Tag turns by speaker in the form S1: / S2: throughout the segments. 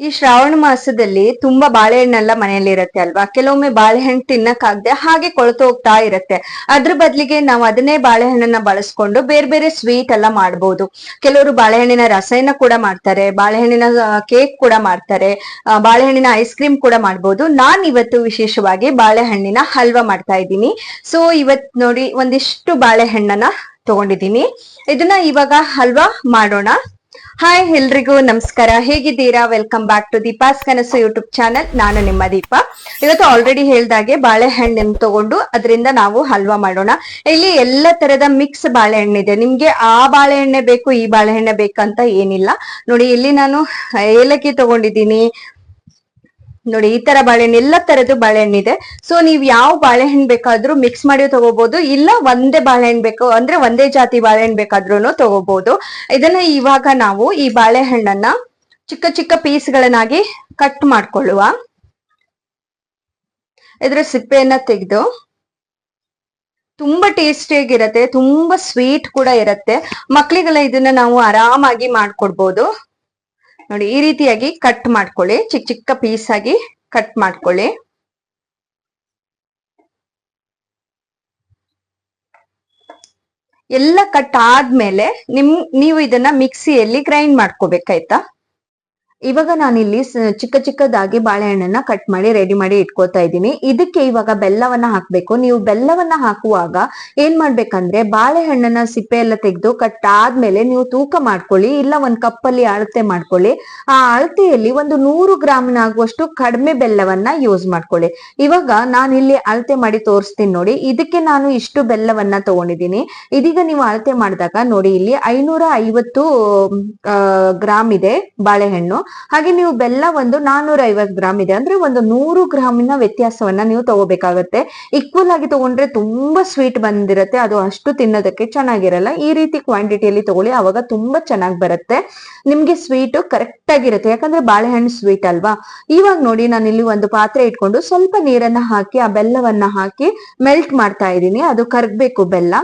S1: ಈ ಶ್ರಾವಣ ಮಾಸದಲ್ಲಿ ತುಂಬಾ ಬಾಳೆಹಣ್ಣೆಲ್ಲ ಮನೆಯಲ್ಲಿ ಇರುತ್ತೆ ಅಲ್ವಾ? ಕೆಲವೊಮ್ಮೆ ಬಾಳೆಹಣ್ಣು ತಿನ್ನಕ್ಕಾಗದೆ ಹಾಗೆ ಕೊಳತು ಹೋಗ್ತಾ ಇರುತ್ತೆ. ಅದ್ರ ಬದಲಿಗೆ ನಾವು ಅದನ್ನೇ ಬಾಳೆಹಣ್ಣನ್ನ ಬಳಸ್ಕೊಂಡು ಬೇರೆ ಬೇರೆ ಸ್ವೀಟ್ ಎಲ್ಲ ಮಾಡ್ಬೋದು. ಕೆಲವರು ಬಾಳೆಹಣ್ಣಿನ ರಸಾಯನ ಕೂಡ ಮಾಡ್ತಾರೆ, ಬಾಳೆಹಣ್ಣಿನ ಕೇಕ್ ಕೂಡ ಮಾಡ್ತಾರೆ ಬಾಳೆಹಣ್ಣಿನ ಐಸ್ ಕ್ರೀಮ್ ಕೂಡ ಮಾಡ್ಬೋದು. ನಾನ್ ಇವತ್ತು ವಿಶೇಷವಾಗಿ ಬಾಳೆಹಣ್ಣಿನ ಹಲ್ವಾ ಮಾಡ್ತಾ ಇದ್ದೀನಿ. ಸೊ ಇವತ್ ನೋಡಿ ಒಂದಿಷ್ಟು ಬಾಳೆಹಣ್ಣನ್ನ ತಗೊಂಡಿದ್ದೀನಿ. ಇದನ್ನ ಇವಾಗ ಹಲ್ವಾ ಮಾಡೋಣ. ಹಾಯ್ ಎಲ್ರಿಗೂ ನಮಸ್ಕಾರ. ಹೇಗಿದ್ದೀರಾ? ವೆಲ್ಕಮ್ ಬ್ಯಾಕ್ ಟು ದೀಪಾಸ್ ಕನಸು ಯೂಟ್ಯೂಬ್ ಚಾನಲ್ ನಾನು ನಿಮ್ಮ ದೀಪ. ಇವತ್ತು ಆಲ್ರೆಡಿ ಹೇಳ್ದಾಗೆ ಬಾಳೆಹಣ್ಣನ್ನು ತಗೊಂಡು ಅದರಿಂದ ನಾವು ಹಲ್ವಾ ಮಾಡೋಣ. ಇಲ್ಲಿ ಎಲ್ಲ ತರದ ಮಿಕ್ಸ್ ಬಾಳೆಹಣ್ಣಿದೆ. ನಿಮ್ಗೆ ಆ ಬಾಳೆಹಣ್ಣೆ ಬೇಕು, ಈ ಬಾಳೆಹಣ್ಣೆ ಬೇಕಂತ ಏನಿಲ್ಲ. ನೋಡಿ, ಇಲ್ಲಿ ನಾನು ಏಲಕ್ಕಿ ತಗೊಂಡಿದ್ದೀನಿ ನೋಡಿ, ಈ ತರ ಬಾಳೆಹಣ್ಣು, ಎಲ್ಲ ತರದ್ದು ಬಾಳೆಹಣ್ಣಿದೆ. ಸೊ ನೀವ್ ಯಾವ ಬಾಳೆಹಣ್ಣು ಬೇಕಾದ್ರೂ ಮಿಕ್ಸ್ ಮಾಡಿ ತಗೋಬಹುದು ಇಲ್ಲ, ಒಂದೇ ಬಾಳೆಹಣ್ಣು ಬೇಕು, ಅಂದ್ರೆ ಒಂದೇ ಜಾತಿ ಬಾಳೆಹಣ್ಣು ಬೇಕಾದ್ರೂ ತಗೋಬಹುದು ಇದನ್ನ ಇವಾಗ ನಾವು ಈ ಬಾಳೆಹಣ್ಣನ್ನ ಚಿಕ್ಕ ಚಿಕ್ಕ ಪೀಸ್ಗಳನ್ನಾಗಿ ಕಟ್ ಮಾಡ್ಕೊಳ್ಳುವ. ಇದ್ರ ಸಿಪ್ಪೆಯನ್ನ ತೆಗೆದು ತುಂಬಾ ಟೇಸ್ಟಿಯಾಗಿರತ್ತೆ ತುಂಬಾ ಸ್ವೀಟ್ ಕೂಡ ಇರತ್ತೆ. ಮಕ್ಳಿಗೆಲ್ಲ ಇದನ್ನ ನಾವು ಆರಾಮಾಗಿ ಮಾಡ್ಕೊಡ್ಬೋದು. ನೋಡಿ, ಈ ರೀತಿಯಾಗಿ ಕಟ್ ಮಾಡ್ಕೊಳ್ಳಿ. ಚಿಕ್ಕ ಚಿಕ್ಕ ಪೀಸ್ ಆಗಿ ಕಟ್ ಮಾಡ್ಕೊಳ್ಳಿ. ಎಲ್ಲ ಕಟ್ ಆದ್ಮೇಲೆ ನಿಮ್, ನೀವು ಇದನ್ನ ಮಿಕ್ಸಿಯಲ್ಲಿ ಗ್ರೈಂಡ್ ಮಾಡ್ಕೋಬೇಕಾಯ್ತಾ? ಇವಾಗ ಇಲ್ಲಿ ಚಿಕ್ಕ ಚಿಕ್ಕದಾಗಿ ಬಾಳೆಹಣ್ಣನ್ನ ಕಟ್ ಮಾಡಿ ರೆಡಿ ಮಾಡಿ ಇಟ್ಕೋತಾ ಇದ್ದೀನಿ. ಇದಕ್ಕೆ ಇವಾಗ ಬೆಲ್ಲವನ್ನ ಹಾಕ್ಬೇಕು. ನೀವು ಬೆಲ್ಲವನ್ನ ಹಾಕುವಾಗ ಏನ್ ಮಾಡ್ಬೇಕಂದ್ರೆ, ಬಾಳೆಹಣ್ಣನ್ನ ಸಿಪ್ಪೆ ಎಲ್ಲ ತೆಗೆದು ಕಟ್ ಆದ್ಮೇಲೆ ನೀವು ತೂಕ ಮಾಡ್ಕೊಳ್ಳಿ, ಇಲ್ಲ ಒಂದ್ ಕಪ್ಪಲ್ಲಿ ಅಳತೆ ಮಾಡ್ಕೊಳ್ಳಿ. ಆ ಅಳತೆಯಲ್ಲಿ ಒಂದು ನೂರು ಗ್ರಾಮ್ನಾಗುವಷ್ಟು ಕಡಿಮೆ ಬೆಲ್ಲವನ್ನ ಯೂಸ್ ಮಾಡ್ಕೊಳ್ಳಿ. ಇವಾಗ ನಾನು ಇಲ್ಲಿ ಅಳತೆ ಮಾಡಿ ತೋರಿಸ್ತೀನಿ ನೋಡಿ. ಇದಕ್ಕೆ ನಾನು ಇಷ್ಟು ಬೆಲ್ಲವನ್ನ ತಗೊಂಡಿದ್ದೀನಿ. ಇದೀಗ ನೀವು ಅಳತೆ ಮಾಡಿದಾಗ ನೋಡಿ, ಇಲ್ಲಿ ಐನೂರ ಐವತ್ತು ಗ್ರಾಮ್ ಇದೆ ಬಾಳೆಹಣ್ಣು. ಹಾಗೆ ನೀವು ಬೆಲ್ಲ ಒಂದು ನಾನೂರ ಐವತ್ತು ಗ್ರಾಮ್ ಇದೆ. ಅಂದ್ರೆ ಒಂದು ನೂರು ಗ್ರಾಮಿನ ವ್ಯತ್ಯಾಸವನ್ನ ನೀವು ತಗೋಬೇಕಾಗತ್ತೆ. ಈಕ್ವಲ್ ಆಗಿ ತಗೊಂಡ್ರೆ ತುಂಬಾ ಸ್ವೀಟ್ ಬಂದಿರತ್ತೆ. ಅದು ಅಷ್ಟು ತಿನ್ನೋದಕ್ಕೆ ಚೆನ್ನಾಗಿರಲ್ಲ. ಈ ರೀತಿ ಕ್ವಾಂಟಿಟಿಯಲ್ಲಿ ತಗೊಳ್ಳಿ, ಅವಾಗ ತುಂಬಾ ಚೆನ್ನಾಗಿ ಬರುತ್ತೆ. ನಿಮ್ಗೆ ಸ್ವೀಟ್ ಕರೆಕ್ಟ್ ಆಗಿರುತ್ತೆ. ಯಾಕಂದ್ರೆ ಬಾಳೆಹಣ್ಣು ಸ್ವೀಟ್ ಅಲ್ವಾ? ಇವಾಗ ನೋಡಿ ನಾನು ಇಲ್ಲಿ ಒಂದು ಪಾತ್ರೆ ಇಟ್ಕೊಂಡು ಸ್ವಲ್ಪ ನೀರನ್ನ ಹಾಕಿ, ಆ ಬೆಲ್ಲವನ್ನ ಹಾಕಿ ಮೆಲ್ಟ್ ಮಾಡ್ತಾ ಇದ್ದೀನಿ. ಅದು ಕರಗ್ಬೇಕು ಬೆಲ್ಲ.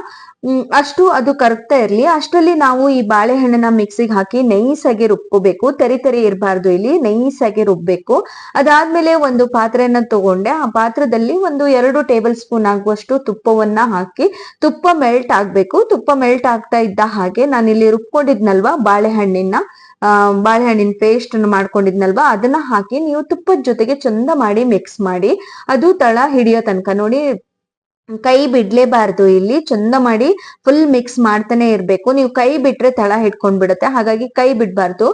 S1: ಅಷ್ಟು ಅದು ಕರಗ್ತಾ ಇರ್ಲಿ. ಅಷ್ಟರಲ್ಲಿ ನಾವು ಈ ಬಾಳೆಹಣ್ಣನ್ನ ಮಿಕ್ಸಿಗೆ ಹಾಕಿ ನೈಸಾಗಿ ರುಬ್ಕೋಬೇಕು. ತೆರಿ ತೆರಿ ಇರಬಾರ್ದು ಇಲ್ಲಿ. ನೈಸಾಗಿ ರುಬ್ಬೇಕು. ಅದಾದ್ಮೇಲೆ ಒಂದು ಪಾತ್ರೆಯನ್ನ ತಗೊಂಡೆ. ಆ ಪಾತ್ರದಲ್ಲಿ ಒಂದು ಎರಡು ಟೇಬಲ್ ಸ್ಪೂನ್ ಆಗುವಷ್ಟು ತುಪ್ಪವನ್ನ ಹಾಕಿ ತುಪ್ಪ ಮೆಲ್ಟ್ ಆಗ್ಬೇಕು. ತುಪ್ಪ ಮೆಲ್ಟ್ ಆಗ್ತಾ ಇದ್ದ ಹಾಗೆ ನಾನು ಇಲ್ಲಿ ರುಬ್ಕೊಂಡಿದ್ನಲ್ವಾ ಬಾಳೆಹಣ್ಣಿನ ಬಾಳೆಹಣ್ಣಿನ ಪೇಸ್ಟ್ ಅನ್ನು ಮಾಡ್ಕೊಂಡಿದ್ನಲ್ವಾ ಅದನ್ನ ಹಾಕಿ ನೀವು ತುಪ್ಪದ ಜೊತೆಗೆ ಚಂದ ಮಾಡಿ ಮಿಕ್ಸ್ ಮಾಡಿ. ಅದು ತಳ ಹಿಡಿಯೋ ತನಕ ನೋಡಿ ಕೈ ಬಿಡ್ಲೇಬಾರ್ದು ಇಲ್ಲಿ, ಚಂದ ಮಾಡಿ ಫುಲ್ ಮಿಕ್ಸ್ ಮಾಡ್ತಾನೆ ಇರ್ಬೇಕು. ನೀವು ಕೈ ಬಿಟ್ರೆ ತಳ ಹಿಡ್ಕೊಂಡ್ ಬಿಡುತ್ತೆ ಹಾಗಾಗಿ ಕೈ ಬಿಡ್ಬಾರ್ದು.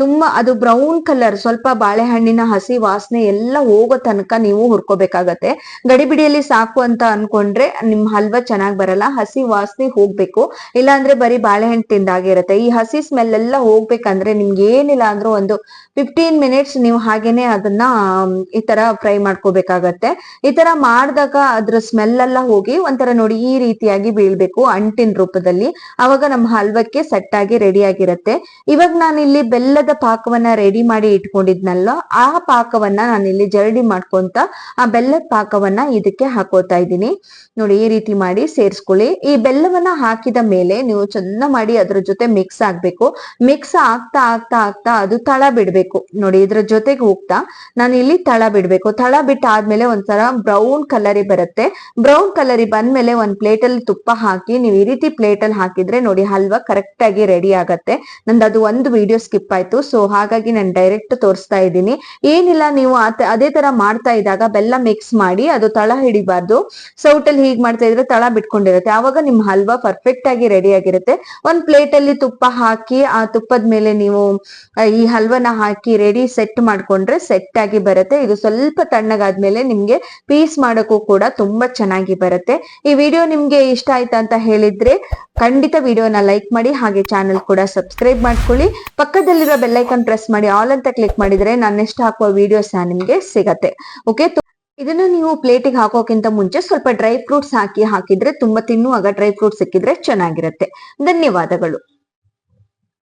S1: ತುಂಬಾ ಅದು ಬ್ರೌನ್ ಕಲರ್ ಸ್ವಲ್ಪ ಬಾಳೆಹಣ್ಣಿನ ಹಸಿ ವಾಸನೆ ಎಲ್ಲ ಹೋಗೋ ತನಕ ನೀವು ಹುರ್ಕೋಬೇಕಾಗತ್ತೆ. ಗಡಿಬಿಡಿಯಲ್ಲಿ ಸಾಕು ಅಂತ ಅನ್ಕೊಂಡ್ರೆ ನಿಮ್ ಹಲ್ವಾ ಚೆನ್ನಾಗ್ ಬರಲ್ಲ. ಹಸಿ ವಾಸನೆ ಹೋಗ್ಬೇಕು. ಇಲ್ಲಾಂದ್ರೆ ಬರೀ ಬಾಳೆಹಣ್ಣು ತಿಂದಾಗಿರುತ್ತೆ. ಈ ಹಸಿ ಸ್ಮೆಲ್ ಎಲ್ಲ ಹೋಗ್ಬೇಕಂದ್ರೆ ನಿಮ್ಗೆ ಏನಿಲ್ಲ ಅಂದ್ರೆ ಒಂದು ಫಿಫ್ಟೀನ್ ಮಿನಿಟ್ಸ್ ನೀವು ಹಾಗೇನೆ ಅದನ್ನ ಈ ತರ ಫ್ರೈ ಮಾಡ್ಕೋಬೇಕಾಗತ್ತೆ. ಈ ತರ ಮಾಡಿದಾಗ ಅದ್ರ ಸ್ಮೆಲ್ ಎಲ್ಲ ಹೋಗಿ ಒಂಥರ ನೋಡಿ ಈ ರೀತಿಯಾಗಿ ಬೀಳ್ಬೇಕು ಅಂಟಿನ ರೂಪದಲ್ಲಿ. ಅವಾಗ ನಮ್ಮ ಹಲ್ವಕ್ಕೆ ಸೆಟ್ ಆಗಿ ರೆಡಿ ಆಗಿರುತ್ತೆ. ಇವಾಗ ನಾನಿಲ್ಲಿ ಬೆಲ್ಲದ ಪಾಕವನ್ನ ರೆಡಿ ಮಾಡಿ ಇಟ್ಕೊಂಡಿದ್ನಲ್ಲ, ಆ ಪಾಕವನ್ನ ನಾನಿಲ್ಲಿ ಜರಡಿ ಮಾಡ್ಕೊಂತ ಆ ಬೆಲ್ಲದ ಪಾಕವನ್ನ ಇದಕ್ಕೆ ಹಾಕೋತಾ ಇದ್ದೀನಿ. ನೋಡಿ ಈ ರೀತಿ ಮಾಡಿ ಸೇರಿಸ್ಕೊಳ್ಳಿ. ಈ ಬೆಲ್ಲವನ್ನ ಹಾಕಿದ ಮೇಲೆ ನೀವು ಚಂದ ಮಾಡಿ ಅದ್ರ ಜೊತೆ ಮಿಕ್ಸ್ ಆಗ್ಬೇಕು. ಮಿಕ್ಸ್ ಆಗ್ತಾ ಆಗ್ತಾ ಆಗ್ತಾ ಅದು ತಳ ಬಿಡ್ಬೇಕು. ನೋಡಿ ಇದ್ರ ಜೊತೆಗೆ ಹೋಗ್ತಾ ನಾನು ಇಲ್ಲಿ ತಳ ಬಿಡ್ಬೇಕು. ತಳ ಬಿಟ್ಟ ಆದ್ಮೇಲೆ ಒಂಥರ ಬ್ರೌನ್ ಕಲರಿ ಬರುತ್ತೆ. ಬ್ರೌನ್ ಕಲರಿ ಬಂದ್ಮೇಲೆ ಒಂದ್ ಪ್ಲೇಟ್ ಅಲ್ಲಿ ತುಪ್ಪ ಹಾಕಿ, ನೀವು ಈ ರೀತಿ ಪ್ಲೇಟ್ ಅಲ್ಲಿ ಹಾಕಿದ್ರೆ ನೋಡಿ ಹಲ್ವಾ ಕರೆಕ್ಟ್ ಆಗಿ ರೆಡಿ ಆಗತ್ತೆ. ನಂದು ಅದು ಒಂದು ವಿಡಿಯೋ ಸ್ಕಿಪ್ ಆಯ್ತು, ಸೊ ಹಾಗಾಗಿ ನಾನು ಡೈರೆಕ್ಟ್ ತೋರಿಸ್ತಾ ಇದ್ದೀನಿ. ಏನಿಲ್ಲ, ನೀವು ಅದೇ ತರ ಮಾಡ್ತಾ ಇದ್ದಾಗ ಬೆಲ್ಲ ಮಿಕ್ಸ್ ಮಾಡಿ, ಅದು ತಳ ಹಿಡಿಬಾರ್ದು. ಸೌಟಲ್ಲಿ ಹೀಗ್ ಮಾಡ್ತಾ ಇದ್ರೆ ತಳ ಬಿಟ್ಕೊಂಡಿರುತ್ತೆ. ಆವಾಗ ನಿಮ್ ಹಲ್ವಾ ಪರ್ಫೆಕ್ಟ್ ಆಗಿ ರೆಡಿ ಆಗಿರುತ್ತೆ. ಒಂದ್ ಪ್ಲೇಟ್ ಅಲ್ಲಿ ತುಪ್ಪ ಹಾಕಿ, ಆ ತುಪ್ಪದ ಮೇಲೆ ನೀವು ಈ ಹಲ್ವನ ಹಾಕಿ ರೆಡಿ, ಸೆಟ್ ಮಾಡ್ಕೊಂಡ್ರೆ ಸೆಟ್ ಆಗಿ ಬರುತ್ತೆ. ಇದು ಸ್ವಲ್ಪ ತಣ್ಣಗಾದ್ಮೇಲೆ ನಿಮ್ಗೆ ಪೀಸ್ ಮಾಡೋಕ್ಕೂ ಕೂಡ ತುಂಬಾ ಚೆನ್ನಾಗಿ ಬರುತ್ತೆ. ಈ ವಿಡಿಯೋ ನಿಮ್ಗೆ ಇಷ್ಟ ಆಯ್ತಾ ಅಂತ ಹೇಳಿದ್ರೆ ಖಂಡಿತ ವಿಡಿಯೋನ ಲೈಕ್ ಮಾಡಿ, ಹಾಗೆ ಚಾನೆಲ್ ಕೂಡ ಸಬ್ಸ್ಕ್ರೈಬ್ ಮಾಡ್ಕೊಳ್ಳಿ. ಪಕ್ಕದಲ್ಲಿರೋ ಬೆಲ್ಲೈಕನ್ ಪ್ರೆಸ್ ಮಾಡಿ ಆಲ್ ಅಂತ ಕ್ಲಿಕ್ ಮಾಡಿದ್ರೆ ನಾನು ಎಷ್ಟ ಹಾಕುವ ವಿಡಿಯೋಸ್ ನಿಮ್ಗೆ ಸಿಗತ್ತೆ. ಓಕೆ ಇದನ್ನು ನೀವು ಪ್ಲೇಟಿಗೆ ಹಾಕೋಕ್ಕಿಂತ ಮುಂಚೆ ಸ್ವಲ್ಪ ಡ್ರೈ ಫ್ರೂಟ್ಸ್ ಹಾಕಿ ಹಾಕಿದ್ರೆ ತುಂಬಾ ತಿನ್ನುವಾಗ ಡ್ರೈ ಫ್ರೂಟ್ಸ್ ಸಿಕ್ಕಿದ್ರೆ ಚೆನ್ನಾಗಿರುತ್ತೆ. ಧನ್ಯವಾದಗಳು.